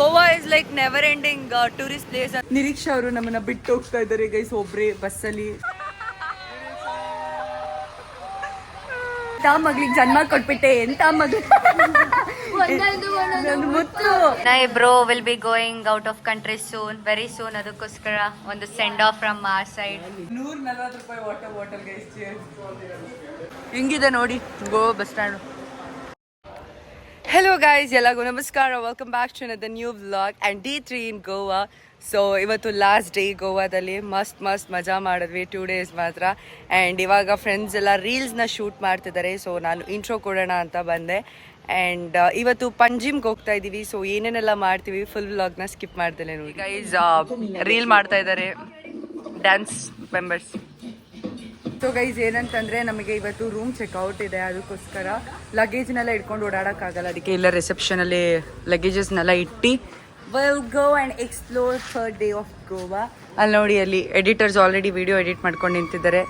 Goa is like never ending tourist place Niriksha ಅವರು ನಮ್ಮನ್ನ ಬಿಟ್ಟು ಹೋಗ್ತಾ ಇದ್ದಾರೆ ಗೈಸ್ ಒಬ್ರೇ ಬಸ್ಸಲ್ಲಿ. ಎಂತ ಮಗಳಿಗೆ ಜನ್ಮ ಕೊಟ್ಬಿಟ್ಟೆ ಎಂತ ಮಗಳು. ಮುತ್ತು. My bro will be going out of country soon very soon ಅದಕ್ಕೋಸ್ಕರ ಒಂದು send off from our side ನೂರ ನಲ್ವತ್ತು ರೂಪಾಯಿ ವಾಟರ್ ಬಾಟಲ್ ಗೈಸ್ ಹೆಂಗಿದೆ ನೋಡಿ? Goa bus stand hello guys ಎಲ್ಲರಿಗೂ ನಮಸ್ಕಾರ. Welcome back to the new vlog and day three in Goa so ಇವತ್ತು ಲಾಸ್ಟ್ ಡೇ ಗೋವಾದಲ್ಲಿ ಮಸ್ತ್ ಮಸ್ತ್ ಮಜಾ ಮಾಡಿದ್ವಿ. ಟೂ ಡೇಸ್ ಮಾತ್ರ. ಆ್ಯಂಡ್ ಇವಾಗ ಫ್ರೆಂಡ್ಸ್ ಎಲ್ಲ ರೀಲ್ಸ್ನ ಶೂಟ್ ಮಾಡ್ತಿದ್ದಾರೆ. ಸೊ ನಾನು ಇಂಟ್ರೋ ಕೊಡೋಣ ಅಂತ ಬಂದೆ. ಆ್ಯಂಡ್ ಇವತ್ತು ಪಂಜಿಮ್ಗೆ ಹೋಗ್ತಾ ಇದ್ದೀವಿ ಸೊ ಏನೇನೆಲ್ಲ ಮಾಡ್ತೀವಿ ಫುಲ್ ವ್ಲಾಗ್ನ ಸ್ಕಿಪ್ ಮಾಡ್ತೇನೆ ನೋಡಿ. ಗೈಸ್ ರೀಲ್ ಮಾಡ್ತಾ ಇದ್ದಾರೆ. ಡ್ಯಾನ್ಸ್ ಮೆಂಬರ್ಸ್ ಸೊ ಗೈಸ್ ಏನಂತಂದ್ರೆ ನಮಗೆ ಇವತ್ತು ರೂಮ್ ಚೆಕ್ಔಟ್ ಇದೆ, ಅದಕ್ಕೋಸ್ಕರ ಲಗೇಜ್ನೆಲ್ಲ ಇಟ್ಕೊಂಡು ಓಡಾಡೋಕ್ಕಾಗಲ್ಲ. ಅದಕ್ಕೆ ಇಲ್ಲ ರಿಸೆಪ್ಷನಲ್ಲಿ ಲಗೇಜಸ್ನೆಲ್ಲ ಇಟ್ಟು well go and explore third day of Goa ಅಲ್ಲಿ ನೋಡಿ, ಅಲ್ಲಿ ಎಡಿಟರ್ಸ್ ಆಲ್ರೆಡಿ ವಿಡಿಯೋ ಎಡಿಟ್ ಮಾಡ್ಕೊಂಡು ನಿಂತಿದ್ದಾರೆ.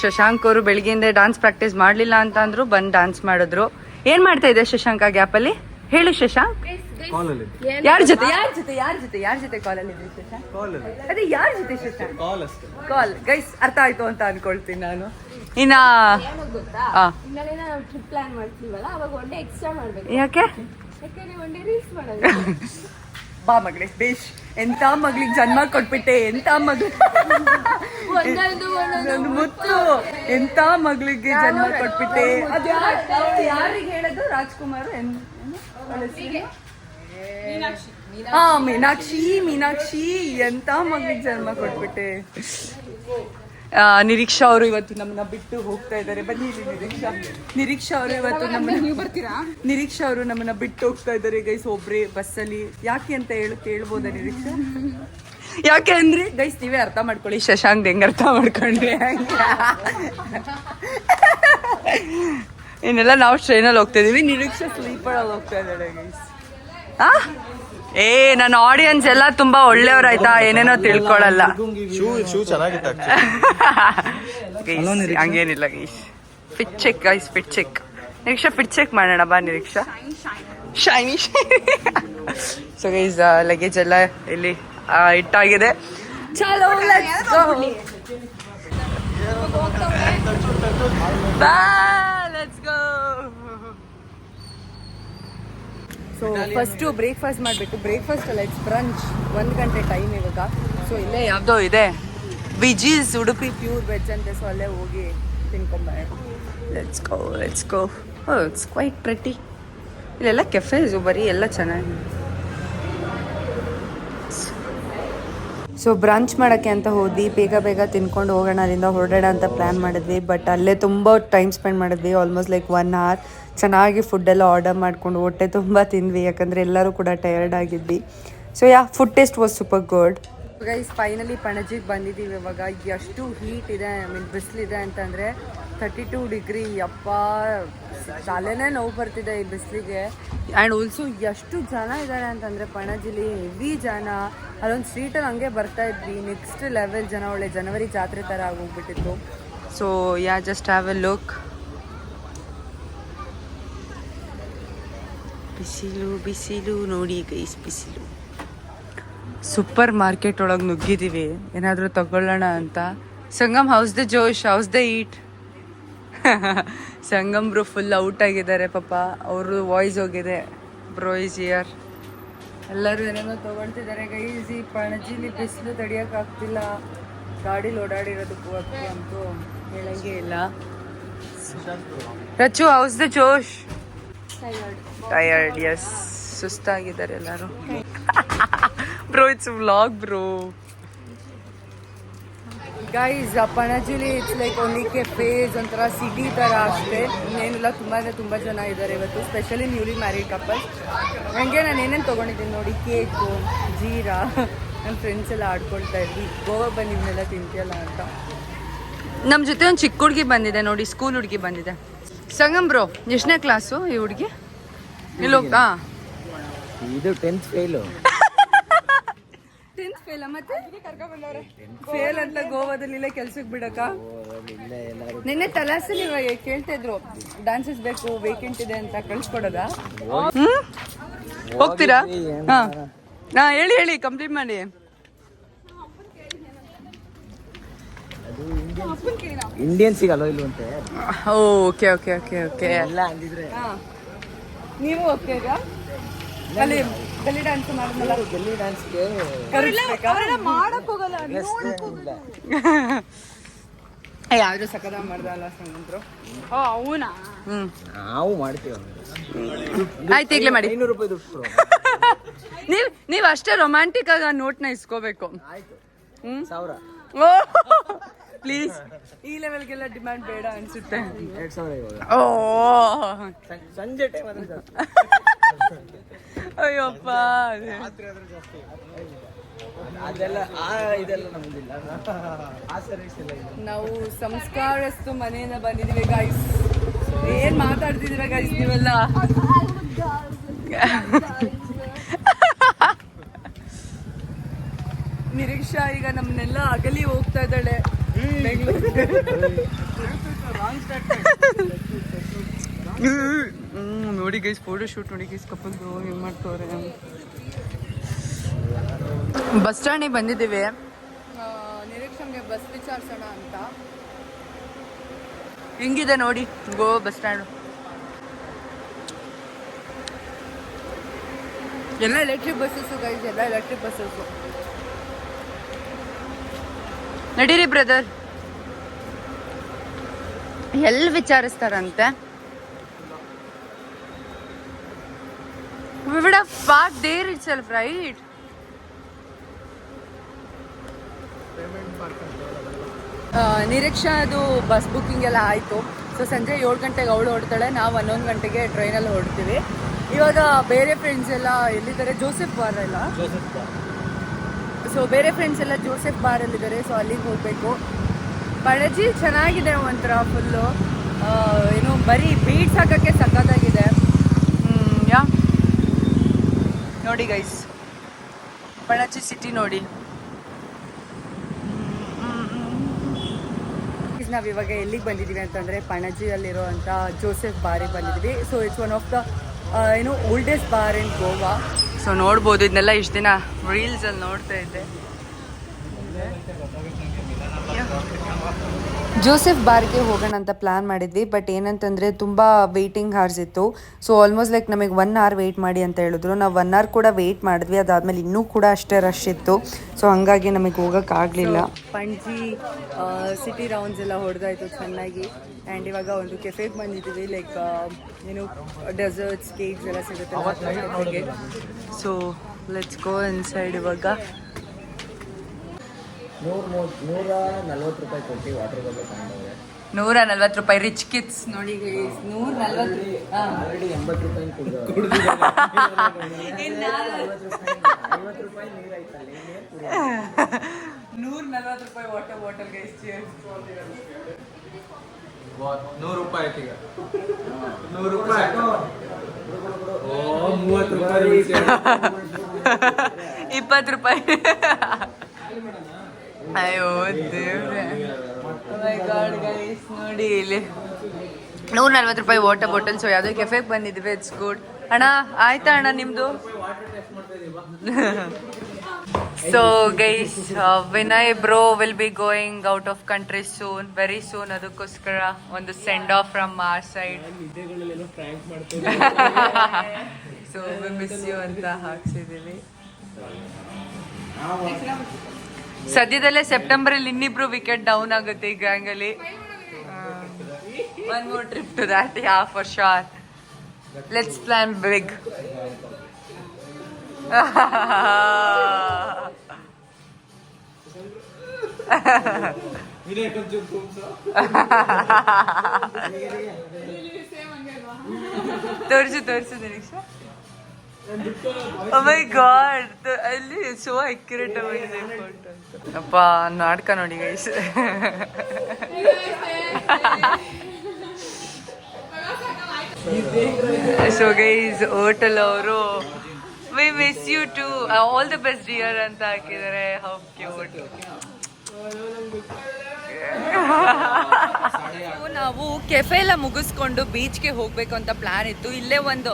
ಶಶಾಂಕ್ ಅವರು ಬೆಳಿಗ್ಗೆಯಿಂದ ಡಾನ್ಸ್ ಪ್ರಾಕ್ಟೀಸ್ ಮಾಡಲಿಲ್ಲ ಅಂತ ಅಂದ್ರು ಬಂದು ಡಾನ್ಸ್ ಮಾಡಿದ್ರು. ಏನು ಮಾಡ್ತಾ ಇದೆ ಶಶಾಂಕ ಗ್ಯಾಪಲ್ಲಿ ಹೇಳು ಶಶಾಂಕ್. ಕಾಲಲ್ಲಿ ಯಾರ ಜೊತೆ? ಯಾರ ಜೊತೆ? ಯಾರ ಜೊತೆ? ಯಾರ ಜೊತೆ ಕಾಲಲ್ಲಿ ಇದ್ರಿ ಶಶಾಂಕ್ ಕಾಲಲ್ಲಿ ಅದೇ ಯಾರ ಜೊತೆ ಶಶಾಂಕ್ ಕಾಲ್ ಅಷ್ಟೇ. ಕಾಲ್ ಗೈಸ್ ಅರ್ಥ ಆಯ್ತು ಅಂತ ಅನ್ಕೊಳ್ತೀನಿ ನಾನು. ಇನ್ನ ಆ, ಇನ್ನಾಳೆ ನಾವು ಟ್ರಿಪ್ ಪ್ಲಾನ್ ಮಾಡ್ತೀವಲ್ಲ ಅವಾಗ ಒನ್ ಎಕ್ಸ್ಟ್ರಾ ಮಾಡ್ಬೇಕು. ಯಾಕೆ? ಯಾಕಂದ್ರೆ ಡೇ ರೀಲ್ಸ್ ಮಾಡೋದು? ಬಾ ಮಗಳೇ ಬೇಷ್. ಎಂತ ಮಗಳಿಗೆ ಜನ್ಮ ಕೊಟ್ಬಿಟ್ಟೆ ಎಂತ ಮಗಳು ಒಂದೊಂದು ಒಂದೊಂದು ನನ್ನ ಮುತ್ತು. ಎಂತ ಮಗಳಿಗೆ ಜನ್ಮ ಕೊಟ್ಬಿಟ್ಟೆ? ಅದು ಯಾರ್- ಯಾರಿಗೆ ಹೇಳೋದು? ರಾಜ್ಕುಮಾರ್ ಎನ್- ಏನು? ಅವ್ಳ? ಹಾ ಮೀನಾಕ್ಷಿ. ಮೀನಾಕ್ಷಿ ಎಂತ ಮಗಳಿಗೆ ಜನ್ಮ ಕೊಟ್ಬಿಟ್ಟೆ. ನಿರೀಕ್ಷಾ ಅವರು ಇವತ್ತು ನಮ್ಮನ್ನ ಬಿಟ್ಟು ಹೋಗ್ತಾ ಇದ್ದಾರೆ. ಬನ್ನಿ ನಿರೀಕ್ಷಾ. ನಿರೀಕ್ಷಾ ಅವರು ಇವತ್ತು ನಮ್ಮನ್ನ ಬರ್ತೀರಾ? ನಿರೀಕ್ಷಾ ಅವರು ನಮ್ಮನ್ನ ಬಿಟ್ಟು ಹೋಗ್ತಾ ಇದ್ದಾರೆ. ಗೈಸ್ ಬಸ್ ಬಸ್ಸಲ್ಲಿ ಯಾಕೆ ಅಂತ ಹೇಳಿ ಕೇಳ್ಬೋದಾ ನಿರೀಕ್ಷಾ? ಯಾಕೆ ಅಂದ್ರೆ ಗೈಸ್ ನೀವೇ ಅರ್ಥ ಮಾಡ್ಕೊಳ್ಳಿ. ಶಶಾಂಕ್ ಹೆಂಗ್ ಅರ್ಥ ಮಾಡ್ಕೊಂಡ್ರಿ ಇನ್ನೆಲ್ಲ ನಾವು ಟ್ರೈನಲ್ಲಿ ಹೋಗ್ತಾ ಇದೀವಿ. ನಿರೀಕ್ಷಾ ಸ್ಲೀಪರಲ್ಲಿ ಹೋಗ್ತಾ ಇದ್ದಾಳೆ ಗೈಸ್ ಏ ನನ್ನ ಆಡಿಯನ್ಸ್ ಎಲ್ಲ ತುಂಬಾ ಒಳ್ಳೆಯವ್ರಾಯ್ತಾ ಏನೇನೋ ತಿಳ್ಕೊಳಲ್ಲ. ಹಂಗೇನಿಲ್ಲ guys. Fit check guys fit check Niriksha fit check ಮಾಡೋಣ ಬಾ Niriksha. Shiny so guys luggage ಎಲ್ಲ ಇಲ್ಲಿ ಇಟ್ಟಾಗಿದೆ. ಚಲೋ let's go. ಬಾ let's go so first breakfast ಮಾಡಬೇಕು ಬ್ರೇಕ್ಫಾಸ್ಟ್ ಅಲ್ಲ ಇಟ್ಸ್ ಬ್ರಂಚ್ ಒಂದು ಗಂಟೆ ಟೈಮ್ ಇವಾಗ. ಸೊ ಇಲ್ಲೇ ಯಾವುದೋ ಇದೆ. ವಿಜೀಸ್ ಉಡುಪಿ ಪ್ಯೂರ್ ವೆಜ್ ಅಂತೆ. ಸೊ ಅಲ್ಲೇ ಹೋಗಿ let's go let's go oh it's quite pretty ಇಲ್ಲೆಲ್ಲ ಕೆಫೆಸು ಬರೀ ಎಲ್ಲ ಚೆನ್ನಾಗಿ. ಸೊ ಬ್ರಾಂಚ್ ಮಾಡೋಕ್ಕೆ ಅಂತ ಹೋದ್ವಿ. ಬೇಗ ಬೇಗ ತಿನ್ಕೊಂಡು ಹೋಗೋಣ ಅಲ್ಲಿಂದ ಹೊರಡೋಣ ಅಂತ ಪ್ಲ್ಯಾನ್ ಮಾಡಿದ್ವಿ. ಬಟ್ ಅಲ್ಲೇ ತುಂಬ ಟೈಮ್ ಸ್ಪೆಂಡ್ ಮಾಡಿದ್ವಿ. ಆಲ್ಮೋಸ್ಟ್ ಲೈಕ್ ಒನ್ ಅವರ್ ಚೆನ್ನಾಗಿ ಫುಡ್ಡೆಲ್ಲ ಆರ್ಡರ್ ಮಾಡ್ಕೊಂಡು ಹೊಟ್ಟೆ ತುಂಬ ತಿಂದ್ವಿ, ಯಾಕಂದರೆ ಎಲ್ಲರೂ ಕೂಡ tired ಆಗಿದ್ವಿ. So yeah food taste was super good guys finally ಪಣಜಿಗೆ ಬಂದಿದ್ದೀವಿ ಇವಾಗ. ಎಷ್ಟು ಹೀಟ್ ಇದೆ ಐ ಮೀನ್ ಬಿಸಿಲಿದೆ ಅಂತಂದರೆ ತರ್ಟಿ ಟೂ ಡಿಗ್ರಿ ಅಪ್ಪ ತಲೆನೇ ನೋವು ಬರ್ತಿದೆ ಈ ಬಿಸಿಲಿಗೆ. ಆ್ಯಂಡ್ ಆಲ್ಸೋ ಎಷ್ಟು ಜನ ಇದ್ದಾರೆ ಅಂತಂದರೆ ಪಣಜಿಲಿ ಹೆವಿ ಜನ. ಅಲ್ಲೊಂದು ಸ್ಟ್ರೀಟಲ್ಲಿ ಹಂಗೆ ಬರ್ತಾ ಇದ್ವಿ. ನೆಕ್ಸ್ಟ್ ಲೆವೆಲ್ ಜನ, ಒಳ್ಳೆ ಜನವರಿ ಜಾತ್ರೆ ಥರ ಆಗೋಗ್ಬಿಟ್ಟಿತ್ತು so yeah just have a look ಬಿಸಿಲು ಬಿಸಿಲು ನೋಡಿ ಗೈಸ್ ಬಿಸಿಲು. ಸೂಪರ್ ಮಾರ್ಕೆಟ್ ಒಳಗೆ ನುಗ್ಗಿದ್ದೀವಿ ಏನಾದರೂ ತಗೊಳ್ಳೋಣ ಅಂತ. Sangam house the Josh? How's the eat Sangam bro full out ಆಗಿದ್ದಾರೆ ಪಾಪ. ಅವರು ವಾಯ್ಸ್ ಹೋಗಿದೆ. ಬ್ರೋ ಇಸ್ ಇಯರ್ ಎಲ್ಲರೂ ಏನೇನೋ ತಗೊಳ್ತಿದ್ದಾರೆ ಗೈಸ್ ಈ ಪಣಜಿಲಿ ಬಿಸಿಲು ತಡಿಯೋಕ್ಕಾಗ್ತಿಲ್ಲ ಗಾಡೀಲಿ ಓಡಾಡಿರೋದಕ್ಕೂ ಅಂತೂ ಹೇಳಂಗೆ ಇಲ್ಲ. Rachu house the Josh? Tired S ಸುಸ್ತಾಗಿದ್ದಾರೆ ಎಲ್ಲರೂ. Bro it's vlog bro guys ಪಣಜಿಲಿ it's like only cafes ಒಂಥರ ಸಿಟಿ ಥರ ಅಷ್ಟೇ. ಇನ್ನೇನಿಲ್ಲ ತುಂಬ ಅಂದರೆ ತುಂಬ ಜನ ಇದ್ದಾರೆ ಇವತ್ತು ಸ್ಪೆಷಲಿ ನ್ಯೂಲಿ ಮ್ಯಾರಿಡ್ ಕಪಲ್ಸ್ ಹಂಗೆ ನಾನು ಏನೇನು ತೊಗೊಂಡಿದ್ದೀನಿ ನೋಡಿ ಕೇಕು ಜೀರಾ. ನನ್ನ ಫ್ರೆಂಡ್ಸ್ ಎಲ್ಲ ಆಡ್ಕೊಳ್ತಾ ಇದ್ವಿ. ಗೋವಾ ಬಂದಿದ್ನೆಲ್ಲ ತಿಂತೀಯಲ್ಲ ಅಂತ. ನಮ್ಮ ಜೊತೆ ಒಂದು ಚಿಕ್ಕ ಹುಡುಗಿ ಬಂದಿದೆ ನೋಡಿ ಸ್ಕೂಲ್ ಹುಡುಗಿ ಬಂದಿದೆ. ಸಂಗಮ್ ಬ್ರೋ ಎಷ್ಟನೇ ಕ್ಲಾಸು ಈ ಹುಡುಗಿ? ಇಲ್ಲಿ ಹೋಗ್ತಾ ಇದು ಟೆಂತ್ ಫೇಲು ಟೆಂತ್ ಫೇಲ ಮತ್ತೆ? ಫೇಲ್ ಅಂತ ಗೋವಾದಲ್ಲಿ ಇಲ್ಲೇ ಕೆಲ್ಸಕ್ಕೆ ಬಿಡಕ ನಿನ್ನೆ ತಲಾಸಲ್ಲಿ ಇವಾಗ ಕೇಳ್ತಾ ಇದ್ರು. ಡಾನ್ಸಸ್ ಬೇಕು ವೇಕೆಂಟ್ ಇದೆ ಅಂತ ಕಳ್ಸ್ಕೊಡೋದಾ? ಹ್ಮ್? ಹೋಗ್ತೀರಾ? ಹಾ. ನಾ ಹೇಳಿ ಹೇಳಿ ಕಂಪ್ಲೀಟ್ ಮಾಡಿ. ಇಂಡಿಯನ್ಸಿಗೆ ಅಲೋ ಇಲ್ವಂತೆ ಓಕೆ ಓಕೆ ಓಕೆ ಓಕೆ. ಎಲ್ಲ ಅಂದಿದ್ರೆ. ನೀವು ಓಕೆ ಅಲ್ಲಿ ಗಲ್ಲಿ ಡ್ಯಾನ್ಸ್ ಮಾಡಿದ್ನಲ್ಲ ಗಲ್ಲಿ ಡ್ಯಾನ್ಸ್ಗೆ ಮಾಡಕ್ ಹೋಗಲ್ಲ ಯಾವ್ದು ಸಕದ ಮಾಡ್ದಲ್ಲ ಸಂಗಂತ್ರು ಅವನಾ? ಹ್ಮ್. ನಾವು ಮಾಡ್ತೀವಿ ಆಯ್ತು ಈಗಲೇ ಮಾಡಿ. ಐನೂರು ರೂಪಾಯಿ ದುಡ್ಡು ನೀವು ನೀವ್ ಅಷ್ಟೇ ರೊಮ್ಯಾಂಟಿಕ್ ಆಗಿ ಆ ನೋಟ್ನ ಇಸ್ಕೋಬೇಕು. ಆಯ್ತು. ಹ್ಮ್. ಸಾವಿರ. ಪ್ಲೀಸ್ ಈ ಲೆವೆಲ್ಗೆಲ್ಲ ಡಿಮ್ಯಾಂಡ್ ಬೇಡ ಅನ್ಸುತ್ತೆ. ಓ. ಸಂಜೆ ಟೈಮ್. ಅಯ್ಯಪ್ಪ. ಅದೆಲ್ಲ ಇದೆಲ್ಲ ನಮ್ದಿಲ್ಲ. ನಾವು ಸಂಸ್ಕಾರಸ್ತು ಮನೆಯಿಂದ ಬಂದಿದೀವಿ ಗೈಸ್ ಏನ್ ಮಾತಾಡ್ತಿದೀರ ಗೈಸ್ ನೀವೆಲ್ಲ? ನಿರೀಕ್ಷಾ ಈಗ ನಮ್ಮನ್ನೆಲ್ಲ ಅಗಲಿ ಹೋಗ್ತಾ ಇದ್ದಾಳೆ. ನೋಡಿ ಗೈಸ್ ಫೋಟೋ ಶೂಟ್ ನೋಡಿ ಗೈಸ್ ಕಪ್ಪಲ್ದು ಹೆಂಗ್ ಮಾಡ್ತವ್ರೆ? ಬಸ್ ಸ್ಟ್ಯಾಂಡಿಗೆ ಬಂದಿದ್ದೀವಿ. ನಿರೀಕ್ಷಣೆಗೆ ಬಸ್ ವಿಚಾರಿಸೋಣ ಅಂತ. ಹೆಂಗಿದೆ ನೋಡಿ ಗೋವಾ ಬಸ್ ಸ್ಟ್ಯಾಂಡ್. ಎಲ್ಲ ಎಲೆಕ್ಟ್ರಿಕ್ ಬಸ್ಸಸ್ಸು ಗೈಸ್ ಎಲ್ಲ ಎಲೆಕ್ಟ್ರಿಕ್ ಬಸ್ಸಸ್ಸು ನಡೀರಿ ಬ್ರದರ್ ಎಲ್ಲಿ ವಿಚಾರಿಸ್ತಾರಂತೆ? There there itself, right? Niriksha ಅದು ಬಸ್ ಬುಕ್ಕಿಂಗ್ ಎಲ್ಲ ಆಯಿತು. ಸೊ ಸಂಜೆ ಏಳು ಗಂಟೆಗೆ ಅವಳು ಹೊಡ್ತಾಳೆ ನಾವು ಹನ್ನೊಂದು ಗಂಟೆಗೆ ಟ್ರೈನಲ್ಲಿ ಹೊಡ್ತೀವಿ ಇವಾಗ ಬೇರೆ ಫ್ರೆಂಡ್ಸ್ ಎಲ್ಲ ಎಲ್ಲಿದ್ದಾರೆ? ಜೋಸೆಫ್ ಬಾರ್ ಎಲ್ಲ ಸೊ ಬೇರೆ ಫ್ರೆಂಡ್ಸ್ ಎಲ್ಲ ಜೋಸೆಫ್ ಬಾರಲ್ಲಿದ್ದಾರೆ ಸೊ ಅಲ್ಲಿಗೆ ಹೋಗ್ಬೇಕು. ಪಣಜಿ ಚೆನ್ನಾಗಿದೆ ಒಂಥರ ಫುಲ್ಲು ಏನು ಬರೀ ಬೀಟ್ಸ್ ಹಾಕೋಕ್ಕೆ ಸಕ್ಕತ್ತಾಗಿದೆ ಯಾ? ನೋಡಿ ಗೈಸ್ ಪಣಜಿ ಸಿಟಿ ನೋಡಿ. ನಾವು ಇವಾಗ ಎಲ್ಲಿಗೆ ಬಂದಿದ್ದೀವಿ ಅಂತಂದರೆ ಪಣಜಿಯಲ್ಲಿರುವಂಥ ಜೋಸೆಫ್ ಬಾರಿಗೆ ಬಂದಿದ್ದೀವಿ. So it's one of the ಏನು oldest bar in Goa so ನೋಡ್ಬೋದು ಇದನ್ನೆಲ್ಲ ಇಷ್ಟು ದಿನ ರೀಲ್ಸಲ್ಲಿ ನೋಡ್ತಾ ಇದ್ದೆ. ಜೋಸೆಫ್ ಬಾರ್ಗೆ ಹೋಗೋಣ ಅಂತ ಪ್ಲಾನ್ ಮಾಡಿದ್ವಿ ಬಟ್ ಏನಂತಂದರೆ ತುಂಬ ವೇಟಿಂಗ್ ಹಾರ್ಸ್ ಇತ್ತು. ಸೊ ಆಲ್ಮೋಸ್ಟ್ ಲೈಕ್ ನಮಗೆ ಒನ್ ಅವರ್ ವೇಟ್ ಮಾಡಿ ಅಂತ ಹೇಳಿದ್ರು. ನಾವು ಒನ್ ಅವರ್ ಕೂಡ ವೇಟ್ ಮಾಡಿದ್ವಿ ಅದಾದಮೇಲೆ ಇನ್ನೂ ಕೂಡ ಅಷ್ಟೇ ರಶ್ ಇತ್ತು. ಸೊ ಹಂಗಾಗಿ ನಮಗೆ ಹೋಗೋಕ್ಕಾಗಲಿಲ್ಲ ಪಣಜಿ ಸಿಟಿ ರೌಂಡ್ಸ್ ಎಲ್ಲ ಹೊಡೆದಾಯ್ತು ಚೆನ್ನಾಗಿ. ಆ್ಯಂಡ್ ಇವಾಗ ಒಂದು ಕೆಫೆಗೆ ಬಂದಿದ್ದೀವಿ ಲೈಕ್ ಏನು ಡೆಸರ್ಟ್ಸ್ ಕೇಕ್ಸ್ ಎಲ್ಲ ಸಿಗುತ್ತೆ. ಸೊ ಲೆಟ್ಸ್ ಗೋ ಇನ್ಸೈಡ್ ಇವಾಗ. ನೂರ ನೂರ ನಲ್ವತ್ತು ರೂಪಾಯಿ ಕೊಟ್ಟು ವಾಟರ್ ತಗೊಂಡವ್ರೆ ನೂರ ನಲ್ವತ್ತು ರೂಪಾಯಿ ರಿಚ್ ಕಿಟ್ಸ್ ನೋಡಿ ನೂರ ನಲ್ವತ್ತು ಆಲ್ರೆಡಿ ಎಂಬತ್ತು ರೂಪಾಯಿ ಐವತ್ತು ರೂಪಾಯಿ ನೀರು ಐತಲ್ಲಿ ನೂರ ನಲ್ವತ್ತು ರೂಪಾಯಿ ವಾಟರ್ ಬಾಟಲ್ ನೂರು ರೂಪಾಯಿ ಈಗ. ನೂರು ರೂಪಾಯಿ ಓ ಮೂವತ್ತು ರೂಪಾಯಿ ಇಪ್ಪತ್ತು ರೂಪಾಯಿ. ಅಯ್ಯೋ ದೇವ್ರೆ ಮೈ ಗಾಡ್ ಗೈಸ್ ನೋಡಿ ಇಲ್ಲಿ. ನೂರ ನಲ್ವತ್ತು ರೂಪಾಯಿ ವಾಟರ್ ಬಾಟಲ್ ಸೊ ಯಾವುದೋ ಕೆಫೆಗೆ ಬಂದಿದ್ವಿ ಇಟ್ಸ್ ಗುಡ್ ಅಣ್ಣ ಆಯ್ತಾ ಅಣ್ಣ ನಿಮ್ಮದು so guys Vinay bro will be going out of country soon very soon ಅದಕ್ಕೋಸ್ಕರ ಒಂದು send off from our side so miss you ಅಂತ ಹಾಕ್ಸಿದೀವಿ ಸದ್ಯದಲ್ಲೇ ಸೆಪ್ಟೆಂಬರ್ ಅಲ್ಲಿ ಇನ್ನಿಬ್ರು ವಿಕೆಟ್ ಡೌನ್ ಆಗುತ್ತೆ ಈ ಗ್ಯಾಂಗ್ ಅಲ್ಲಿ. One more trip to that yeah for sure let's plan big ತೋರಿಸು ತೋರಿಸು ನಿರೀಕ್ಷಾ ಗಾಡ್ ಅಲ್ಲಿ ಸೋ ಅಕ್ಯುರೇಟ್ ಆಗಿದೆ ಅಪ್ಪ ನಾಟಕ ನೋಡಿ ಗೈಸ್ ಸೊ ಗೈಸ್ ಹೋಟೆಲ್ ಅವರು we miss you too all the best dear ಅಂತ ಹಾಕಿದ್ದಾರೆ. ಹೌ ಕ್ಯೂಟ್ ನಾವು ಕೆಫೆ ಎಲ್ಲ ಮುಗಿಸ್ಕೊಂಡು ಬೀಚ್ಗೆ ಹೋಗ್ಬೇಕು ಅಂತ ಪ್ಲಾನ್ ಇತ್ತು. ಇಲ್ಲೇ ಒಂದು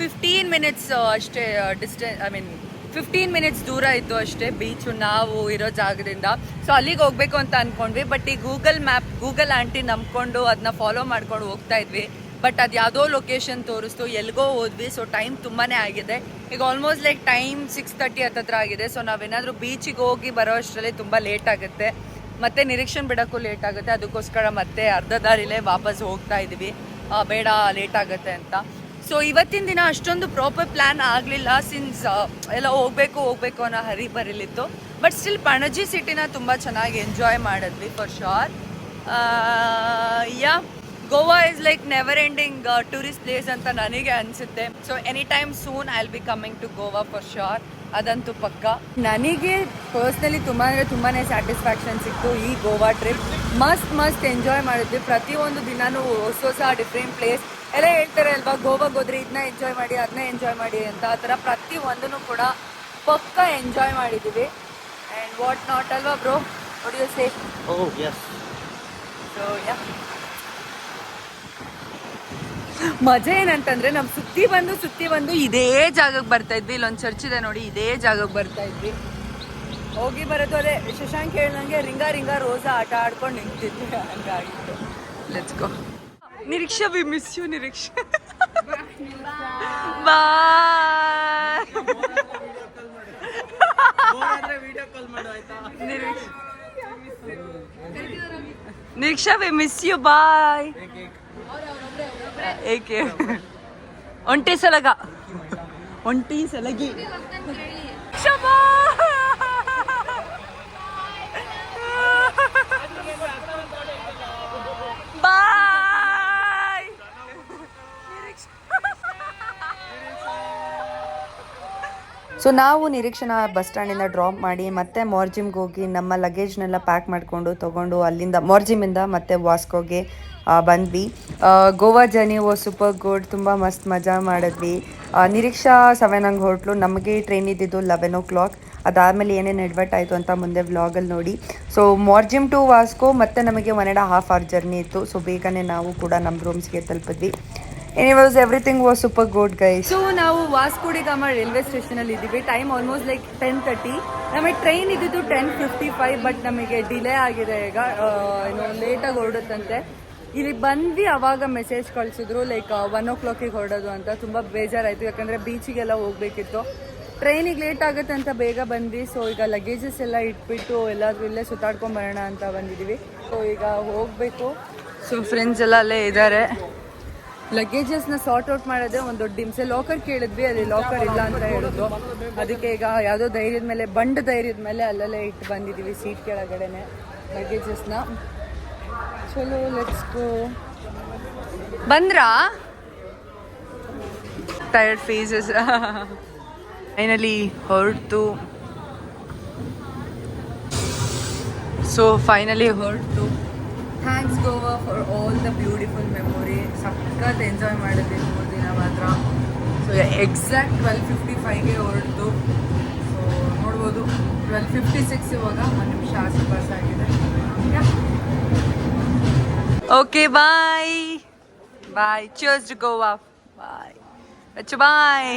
ಫಿಫ್ಟೀನ್ ಮಿನಿಟ್ಸ್ ಅಷ್ಟೇ distance I mean fifteen minutes ದೂರ ಇತ್ತು ಅಷ್ಟೇ ಬೀಚು ನಾವು ಇರೋ ಜಾಗದಿಂದ. ಸೊ ಅಲ್ಲಿಗೆ ಹೋಗ್ಬೇಕು ಅಂತ ಅನ್ಕೊಂಡ್ವಿ ಬಟ್ ಈ ಗೂಗಲ್ ಮ್ಯಾಪ್ ಗೂಗಲ್ ಆಂಟಿ ನಂಬ್ಕೊಂಡು ಅದನ್ನ ಫಾಲೋ ಮಾಡ್ಕೊಂಡು ಹೋಗ್ತಾ ಇದ್ವಿ. ಬಟ್ ಅದು ಯಾವುದೋ ಲೊಕೇಶನ್ ತೋರಿಸ್ತು, ಎಲ್ಗೋ ಹೋದ್ವಿ ಸೊ ಟೈಮ್ ತುಂಬಾ ಆಗಿದೆ. ಈಗ almost like time six thirty ಹತ್ತತ್ರ ಆಗಿದೆ ಸೊ ನಾವೇನಾದರೂ ಬೀಚಿಗೆ ಹೋಗಿ ಬರೋ ಅಷ್ಟರಲ್ಲಿ ತುಂಬ ಲೇಟ್ ಆಗುತ್ತೆ. ಮತ್ತೆ ನಿರೀಕ್ಷಣೆ ಬಿಡೋಕ್ಕೂ ಲೇಟ್ ಆಗುತ್ತೆ, ಅದಕ್ಕೋಸ್ಕರ ಮತ್ತೆ ಅರ್ಧ ದಾರಿಲೇ ವಾಪಸ್ ಹೋಗ್ತಾ ಇದ್ವಿ. ಬೇಡ ಲೇಟ್ ಆಗುತ್ತೆ ಅಂತ. ಸೊ ಇವತ್ತಿನ ದಿನ ಅಷ್ಟೊಂದು ಪ್ರಾಪರ್ ಪ್ಲ್ಯಾನ್ ಆಗಲಿಲ್ಲ ಸಿನ್ಸ್ ಎಲ್ಲ ಹೋಗ್ಬೇಕು ಹೋಗ್ಬೇಕು ಅನ್ನೋ ಹರಿ ಬರಲಿತ್ತು. ಬಟ್ ಸ್ಟಿಲ್ ಪಣಜಿ ಸಿಟಿನ ತುಂಬ ಚೆನ್ನಾಗಿ ಎಂಜಾಯ್ ಮಾಡಿದ್ವಿ for sure yeah Goa is like never ending tourist place ಅಂತ ನನಗೆ ಅನಿಸುತ್ತೆ. So any time soon I will be coming to Goa for sure ಅದಂತೂ ಪಕ್ಕ. ನನಗೆ ಪರ್ಸ್ನಲಿ ತುಂಬ ಅಂದರೆ ತುಂಬಾ ಸ್ಯಾಟಿಸ್ಫ್ಯಾಕ್ಷನ್ ಸಿಕ್ತು ಈ ಗೋವಾ ಟ್ರಿಪ್ ಮಸ್ತ್ ಮಸ್ತ್ ಎಂಜಾಯ್ ಮಾಡಿದ್ವಿ. ಪ್ರತಿಯೊಂದು ದಿನಾನು ಹೊಸ ಹೊಸ ಡಿಫ್ರೆಂಟ್ ಪ್ಲೇಸ್ ಎಲ್ಲ ಹೇಳ್ತಾರೆ ಅಲ್ವಾ ಗೋವಾಗೆ ಹೋದ್ರೆ ಇದನ್ನ ಎಂಜಾಯ್ ಮಾಡಿ ಅದನ್ನ ಎಂಜಾಯ್ ಮಾಡಿ ಅಂತ. ಆ ಥರ ಪ್ರತಿ ಒಂದನ್ನು ಕೂಡ ಪಕ್ಕ ಎಂಜಾಯ್ ಮಾಡಿದ್ದೀವಿ ಆ್ಯಂಡ್ ವಾಟ್ ನಾಟ್ ಅಲ್ವಾ bro you say so yeah ಮಜಾ ಏನಂತಂದ್ರೆ ನಮ್ ಸುತ್ತಿ ಬಂದು ಸುತ್ತಿ ಬಂದು ಇದೇ ಜಾಗಕ್ಕೆ ಬರ್ತಾ ಇದ್ವಿ. ಇಲ್ಲೊಂದು ಚರ್ಚ್ ಇದೆ ನೋಡಿ ಇದೇ ಜಾಗಕ್ಕೆ ಬರ್ತಾ ಇದ್ವಿ. ಹೋಗಿ ಬರೋದು ಅದೇ ಶಶಾಂಕ್ ಹೇಳ್ದಂಗೆ ರಿಂಗಾ ರಿಂಗಾ ರೋಸಾ ಆಟ ಆಡ್ಕೊಂಡು ನಿಂತಿದ್ವಿ. ಹಂಗಾಗಿತ್ತು. Let's go Niriksha we miss you Niriksha bye video call ಮಾಡು ಆಯ್ತಾ Niriksha we miss you bye ಏಕೆ ಒಂಟಿ ಸಲಗ. ಒಂಟಿ ಸಲಗಿ. ಶಬಾ ಬಾಯ್ ಸೊ ನಾವು ನಿರೀಕ್ಷಣಾ ಬಸ್ ಸ್ಟ್ಯಾಂಡಿಂದ ಡ್ರಾಪ್ ಮಾಡಿ ಮತ್ತೆ ಮಾರ್ಜಿಮ್ಗೆ ಹೋಗಿ ನಮ್ಮ ಲಗೇಜ್ನೆಲ್ಲ ಪ್ಯಾಕ್ ಮಾಡಿಕೊಂಡು ತೊಗೊಂಡು ಅಲ್ಲಿಂದ ಮಾರ್ಜಿಮಿಂದ ಮತ್ತೆ ವಾಸ್ಕೋಗೆ ಬಂದ್ವಿ. Goa journey oh super good ತುಂಬ ಮಸ್ತ್ ಮಜಾ ಮಾಡಿದ್ವಿ. ನಿರೀಕ್ಷಾ ಸೆವೆನ್ ಹಂಗೆ ಹೊರಟ್ಲು ನಮಗೆ ಟ್ರೈನ್ ಇದ್ದಿದ್ದು ಲೆವೆನ್ ಓ ಕ್ಲಾಕ್ ಅದಾದಮೇಲೆ ಏನೇನು ಎಡ್ವರ್ಟ್ ಆಯಿತು ಅಂತ ಮುಂದೆ ವ್ಲಾಗಲ್ಲಿ ನೋಡಿ. ಸೊ ಮಾರ್ಜಿಮ್ ಟು ವಾಸ್ಕೋ ಮತ್ತೆ ನಮಗೆ one and half hour journey ಇತ್ತು. ಸೊ ಬೇಗನೆ ನಾವು ಕೂಡ ನಮ್ಮ ರೂಮ್ಸ್ಗೆ ತಲುಪಿದ್ವಿ. Anyways everything was super good guy so ನಾವು ವಾಸ್ಕೋಡಿಗಾಮ ರೈಲ್ವೆ ಸ್ಟೇಷನ್ ಅಲ್ಲಿ ಇದ್ದೀವಿ. Time almost like ten thirty ನಮಗೆ ಟ್ರೈನ್ ಇದ್ದಿದ್ದು ಟೆನ್ ಫಿಫ್ಟಿ ಫೈವ್ ಬಟ್ ನಮಗೆ ಡಿಲೇ ಆಗಿದೆ ಈಗ. ಏನೋ ಲೇಟಾಗಿ ಹೊರಡುತ್ತಂತೆ. ಇಲ್ಲಿ ಬಂದ್ವಿ, ಅವಾಗ ಮೆಸೇಜ್ ಕಳಿಸಿದ್ರು ಲೈಕ್ ಒನ್ ಓ ಕ್ಲಾಕಿಗೆ ಹೊರಡೋದು ಅಂತ. ತುಂಬ ಬೇಜಾರಾಯಿತು, ಯಾಕಂದರೆ ಬೀಚಿಗೆಲ್ಲ ಹೋಗ್ಬೇಕಿತ್ತು. ಟ್ರೈನಿಗೆ ಲೇಟ್ ಆಗುತ್ತೆ ಅಂತ ಬೇಗ ಬಂದ್ವಿ. ಸೊ ಈಗ ಲಗೇಜಸ್ ಎಲ್ಲ ಇಟ್ಬಿಟ್ಟು ಎಲ್ಲಾದ್ರೂ ಇಲ್ಲೇ ಸುತ್ತಾಡ್ಕೊಂಡ್ ಬರೋಣ ಅಂತ ಬಂದಿದ್ದೀವಿ. ಸೊ ಈಗ ಹೋಗಬೇಕು. ಸೊ ಫ್ರೆಂಡ್ಸ್ ಎಲ್ಲ ಅಲ್ಲೇ ಇದ್ದಾರೆ. ಲಗೇಜಸ್ನ ಸಾರ್ಟ್ ಔಟ್ ಮಾಡೋದೇ ಒಂದು ದೊಡ್ಡ ಹಿಂಸೆ. ಲಾಕರ್ ಕೇಳಿದ್ವಿ, ಅಲ್ಲಿ ಲಾಕರ್ ಇಲ್ಲ ಅಂತ ಹೇಳಿದ್ರು. ಅದಕ್ಕೆ ಈಗ ಯಾವುದೋ ಧೈರ್ಯದ ಮೇಲೆ, ಬಂಡ ಧೈರ್ಯದ ಮೇಲೆ ಅಲ್ಲಲ್ಲೇ ಇಟ್ಟು ಬಂದಿದ್ದೀವಿ ಸೀಟ್ ಕೆಳಗಡೆನೆ ಲಗೇಜಸ್ನ. ಚಲೋ ಲೆಟ್ಸ್ ಗೋ ಬಂದ್ರಾ? ಟೈರ್ಡ್ ಫೇಸಸ್ ಫೈನಲಿ ಹೊರಟು. ಸೊ ಫೈನಲಿ ಹೊರಟು. Thanks Goa for all the beautiful memory ಸಖತ್ ಎಂಜಾಯ್ ಮಾಡಿದ್ವಿ ಮೂರು ದಿನ ಮಾತ್ರ ಸೊ ಎಕ್ಸಾಕ್ಟ್ ಟ್ವೆಲ್ ಫಿಫ್ಟಿ ಫೈವ್ಗೆ ಹೊರಟು ಸೊ ನೋಡ್ಬೋದು ಟ್ವೆಲ್ ಫಿಫ್ಟಿ ಸಿಕ್ಸ್ ಇವಾಗ ಒಂದು ನಿಮಿಷ ಆಸೆ ಪಾಸ್ ಆಗಿದೆ ಓಕೆ ಬಾಯ್ ಬಾಯ್ ಚರ್ಸ್ ಗೋವಾ ಬಾಯ್ ಬಾಯ್